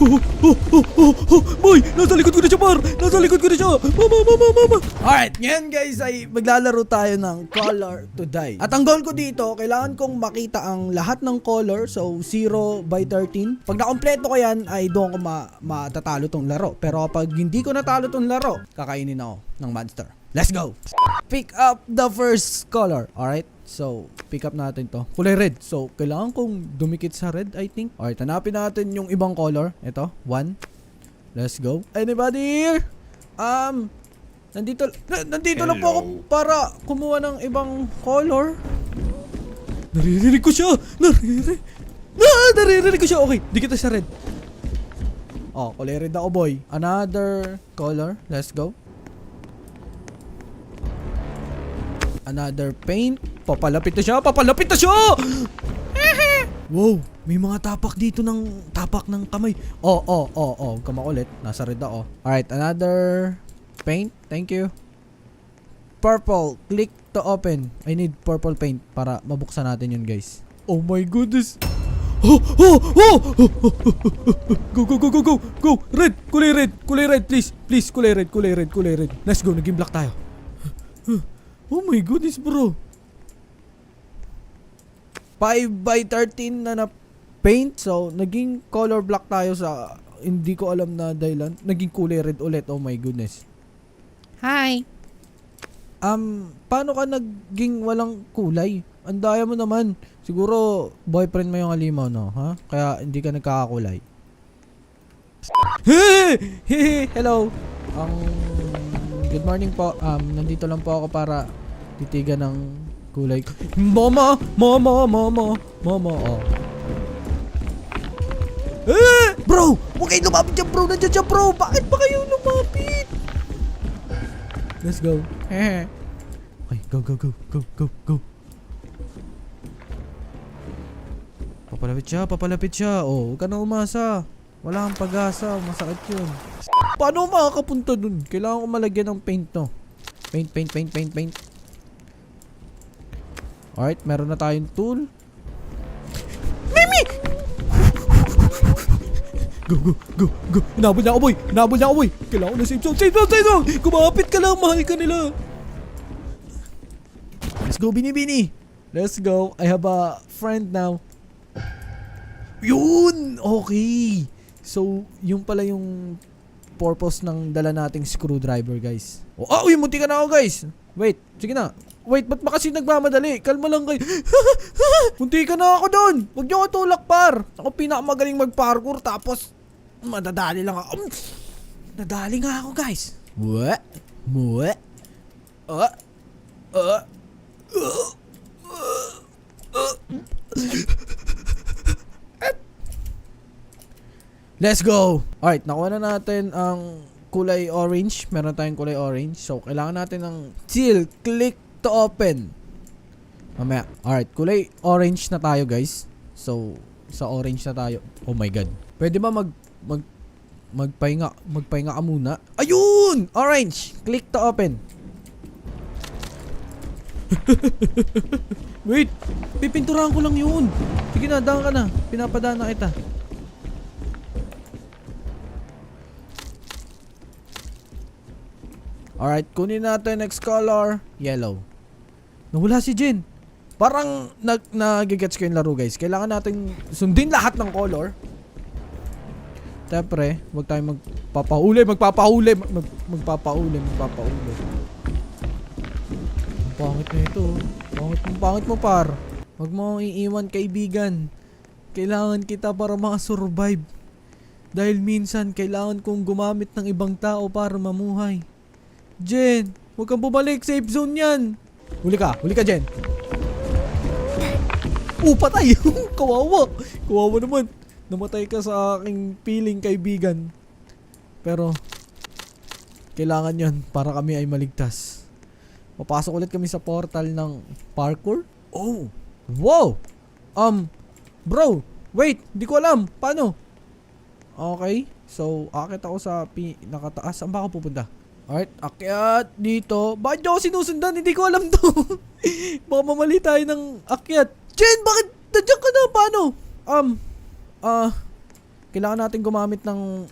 Oh, oh, oh, oh, oh, boy! Nasa likod ko na siya, par! Nasa likod ko na siya! Mama, mama, mama! Alright, ngayon guys ay maglalaro tayo ng Color to Die. At ang goal ko dito, kailangan kong makita ang lahat ng color. So, 0 by 13. Pag nakompleto ko yan, ay doon ko ma matatalo tong laro. Pero kapag hindi ko natalo tong laro, kakainin ako ng monster. Let's go! Pick up the first color. Alright? So, pick up natin to. Kulay red. So, kailangan kong dumikit sa red, I think. Alright, hanapin natin yung ibang color. Ito, one. Let's go. Anybody here? Um, nandito, na- nandito lang po ako para kumuha ng ibang color. Naririnig ko siya! Naririnig! Ah, naririnig ko siya! Okay, dikit na sa red. Oh, kulay red ako, boy. Another color. Let's go. Another paint. Papalapit na siya! Papalapit na siya! wow! May mga tapak dito ng tapak ng kamay. Oh, oh, oh, oh. Kamakulit. Nasa red ako. Alright, another paint. Thank you. Purple. Click to open. I need purple paint para mabuksan natin yun, guys. Oh my goodness. Oh, oh, oh, Go, go, go, go, go, go. Red, kulay red, kulay red, please. Please, kulay red, kulay red, kulay red. Let's go, naging black tayo. Oh my goodness, bro. 5 by 13 na na paint. So, naging color black tayo sa hindi ko alam na dahilan. Naging kulay red ulit. Oh my goodness. Hi. Um, paano ka naging walang kulay? Ang daya mo naman. Siguro, boyfriend mo yung alimaw, no? Ha? Kaya hindi ka nagkakakulay. Hey! Hey! Hello! Ang good morning po. Um, nandito lang po ako para titigan ng kulay. ko. Mama! Mama! Mama! Mama! Oh. Eh! Bro! Huwag kayo lumapit dyan, bro! Nandiyan siya, bro! Bakit ba kayo lumapit? Let's go. Hehe. Okay, go, go, go, go, go, go. Papalapit siya, papalapit siya. Oh, huwag ka na umasa. Wala kang pag-asa, masakit yun. Paano makakapunta dun? Kailangan ko malagyan ng paint no. Paint, paint, paint, paint, paint. Alright, meron na tayong tool. Mimi! Go, go, go, go. Hinabol niya ako, boy. Hinabol niya ako, boy. Kailangan ko na safe zone. Safe zone, safe zone. Kumapit ka lang. Mahal ka nila. Let's go, Bini Bini. Let's go. I have a friend now. Yun! Okay. So, yung pala yung purpose ng dala nating screwdriver, guys. Oh, oh yung munti ka na ako, guys. Wait, sige na. Wait, ba't ba kasi nagmamadali? Kalma lang kayo. munti ka na ako doon. Huwag niyo ako tulak, par. Ako pinakamagaling mag-parkour, tapos madadali lang ako. Um, nadali nga ako, guys. What? What? Uh, uh, Let's go! Alright, nakuha na natin ang kulay orange. Meron tayong kulay orange. So, kailangan natin ng seal. Click to open. Mamaya. Alright, kulay orange na tayo, guys. So, sa orange na tayo. Oh my God. Pwede ba mag... mag magpahinga, magpahinga ka muna. Ayun! Orange! Click to open. Wait! Pipinturahan ko lang yun. Sige na, daan ka na. Pinapadaan na kita. Alright, kunin natin next color. Yellow. Nawala si Jin. Parang nag nagigets ko yung laro guys. Kailangan natin sundin lahat ng color. Siyempre, huwag tayong magpapahuli, magpapahuli, mag, mag- magpapahuli, magpapahuli. Ang pangit na ito. Pangit mo, pangit mo par. Huwag mo iiwan kaibigan. Kailangan kita para makasurvive. Dahil minsan, kailangan kong gumamit ng ibang tao para mamuhay. Jen, huwag kang bumalik. Safe zone yan. Huli ka. Huli ka, Jen. Oh, patay. Kawawa. Kawawa naman. Namatay ka sa aking piling kaibigan. Pero, kailangan yon para kami ay maligtas. Papasok ulit kami sa portal ng parkour. Oh, wow. Um, bro, wait, di ko alam. Paano? Okay, so akit ako sa pinakataas. Saan ba ako pupunta? Alright, akyat dito. Bakit ako sinusundan? Hindi ko alam to. Baka mamali tayo ng akyat. Jen, bakit nandiyan ka na? Paano? Um, ah, kailangan natin gumamit ng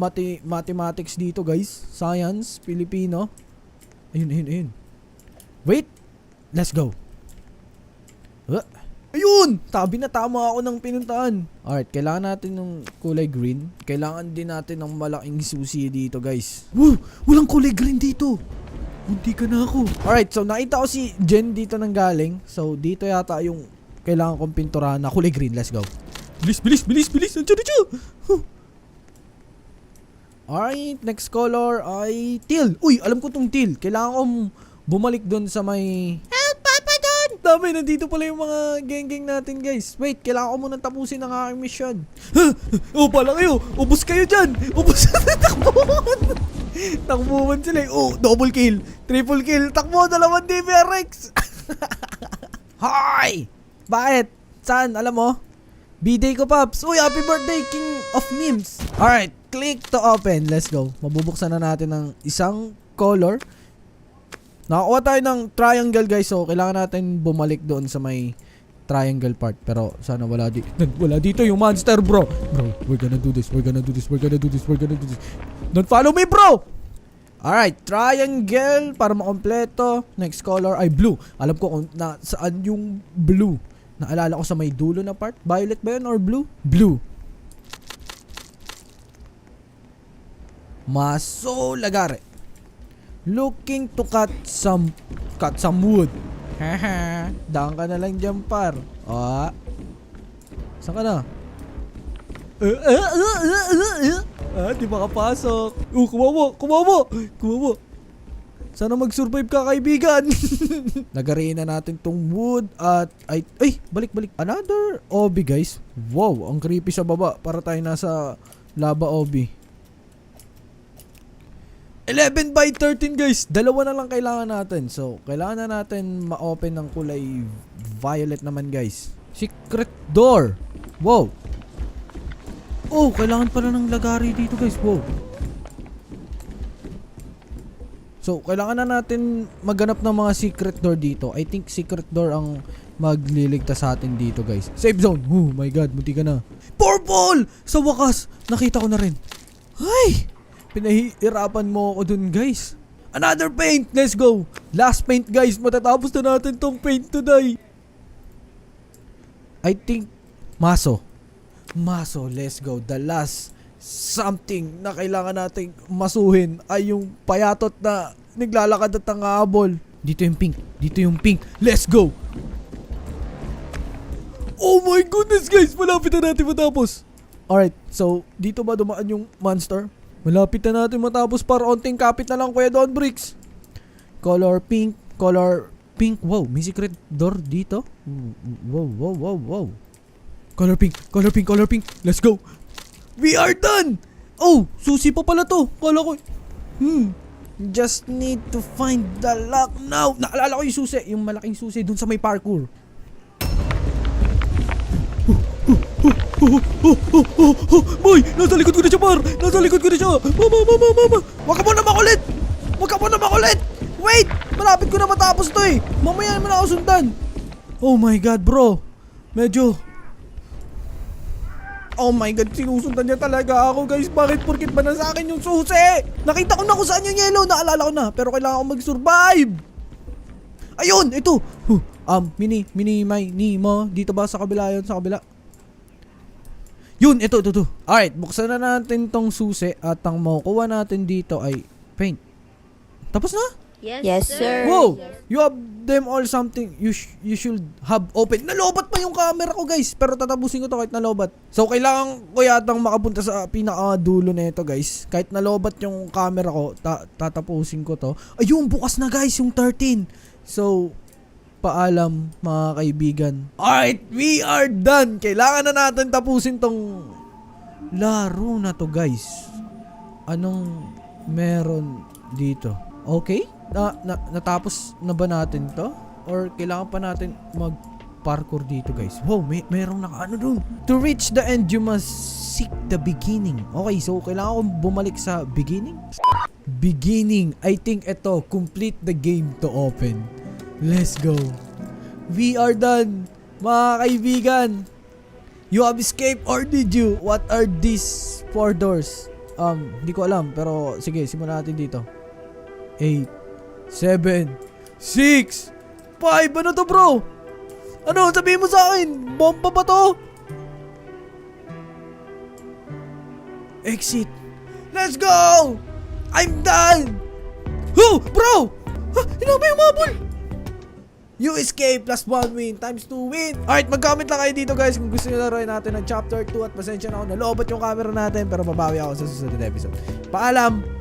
mati mathematics dito, guys. Science, Filipino. Ayun, ayun, ayun. Wait! Let's go. Huh? Ayun! Tabi na tama ako ng pinuntahan. Alright, kailangan natin ng kulay green. Kailangan din natin ng malaking susi dito, guys. Woo! Walang kulay green dito! Munti ka na ako. Alright, so nakita ko si Jen dito nang galing. So, dito yata yung kailangan kong pinturahan na kulay green. Let's go. Bilis, bilis, bilis, bilis! Nandiyan, nandiyan! Huh. Alright, next color ay teal. Uy, alam ko tong teal. Kailangan kong bumalik doon sa may... Dami, nandito pala yung mga geng-geng natin, guys. Wait, kailangan ko munang tapusin ang aking mission. oh, pala kayo! Ubus kayo dyan! Ubus! Takbuhan! Takbuhan sila eh. Oh, double kill! Triple kill! Takbo! Dalawang DBRX! Hi! Bakit? Saan? Alam mo? B-Day ko, Paps. Uy, happy birthday, King of Memes. Alright, click to open. Let's go. Mabubuksan na natin ng isang color. Nakakuha tayo ng triangle, guys. So, kailangan natin bumalik doon sa may triangle part. Pero, sana wala, di wala dito yung monster, bro. Bro, we're gonna do this. We're gonna do this. We're gonna do this. We're gonna do this. Don't follow me, bro! Alright, triangle para makompleto. Next color ay blue. Alam ko kung na, saan yung blue. Naalala ko sa may dulo na part. Violet ba yun or blue? Blue. Maso lagare. Looking to cut some cut some wood. Haha. Daan ka na lang dyan, par. Ah. Saan ka na? Uh, uh, uh, uh, uh, uh. Ah, di makapasok. Oh, kumawa, kumawa, kumawa. Sana mag-survive ka, kaibigan. Lagariin na natin tong wood at ay ay balik balik. Another obi, guys. Wow, ang creepy sa baba para tayo nasa lava obi. 11 by 13 guys. Dalawa na lang kailangan natin. So, kailangan na natin ma-open ng kulay violet naman guys. Secret door. Wow. Oh, kailangan pala ng lagari dito guys. Wow. So, kailangan na natin maghanap ng mga secret door dito. I think secret door ang magliligtas sa atin dito, guys. Safe zone. Oh my god, munti ka na. Purple! Sa wakas, nakita ko na rin. Ay! Pinahihirapan mo ako dun, guys. Another paint! Let's go! Last paint, guys. Matatapos na natin tong paint today. I think, maso. Maso, let's go. The last something na kailangan nating masuhin ay yung payatot na naglalakad at nangahabol. Dito yung pink. Dito yung pink. Let's go! Oh my goodness guys! Malapit na natin matapos. Alright, so dito ba dumaan yung monster? Malapit na natin matapos para onting kapit na lang kuya Don Bricks. Color pink, color pink. Wow, may secret door dito. Wow, wow, wow, wow. Color pink, color pink, color pink. Let's go. We are done! Oh, susi pa pala to. Kala ko. Hmm. Just need to find the lock now. Naalala ko yung susi. Yung malaking susi dun sa may parkour. Boy, nasa likod ko na siya, par! Nasa likod ko na siya! Mama, mama, mama! Huwag ka muna makulit! Huwag ka muna makulit! Wait! Malapit ko na matapos to eh! Mamaya mo na ako sundan! Oh my god, bro! Medyo... Oh my god, sinusundan niya talaga ako guys. Bakit porkit ba na sa akin yung susi? Nakita ko na kung saan yung yellow. Naalala ko na. Pero kailangan ko mag-survive. Ayun, ito. Huh, um, mini, mini, may, ni, mo. Dito ba sa kabila yun? Sa kabila. Yun, ito, ito, ito. Alright, buksan na natin tong susi. At ang makukuha natin dito ay paint. Tapos na? Yes, Yes, sir. Wow! You have them all something you sh- you should have open. Nalobat pa yung camera ko, guys. Pero tatapusin ko to kahit nalobat. So, kailangan ko yatang makapunta sa pinaka-dulo na ito, guys. Kahit nalobat yung camera ko, ta- tatapusin ko to. Ayun, bukas na, guys, yung 13. So, paalam, mga kaibigan. Alright, we are done. Kailangan na natin tapusin tong laro na to, guys. Anong meron dito? Okay? Na, na, natapos na ba natin to? Or kailangan pa natin mag parkour dito guys? Wow, may merong naka ano dun. To reach the end, you must seek the beginning. Okay, so kailangan kong bumalik sa beginning? Beginning. I think ito, complete the game to open. Let's go. We are done, mga kaibigan. You have escaped or did you? What are these four doors? Um, hindi ko alam. Pero, sige, simulan natin dito. 8, 7, 6, 5. Ano to, bro? Ano? Sabihin mo sa akin. Bomba ba to? Exit. Let's go! I'm done! Oh, bro! Ha? Hinabay yung mabul! Escape plus 1 win times 2 win. Alright, mag-comment lang kayo dito guys kung gusto nyo laruin natin ng chapter 2 at pasensya na ako nalobat yung camera natin pero babawi ako sa susunod na episode. Paalam!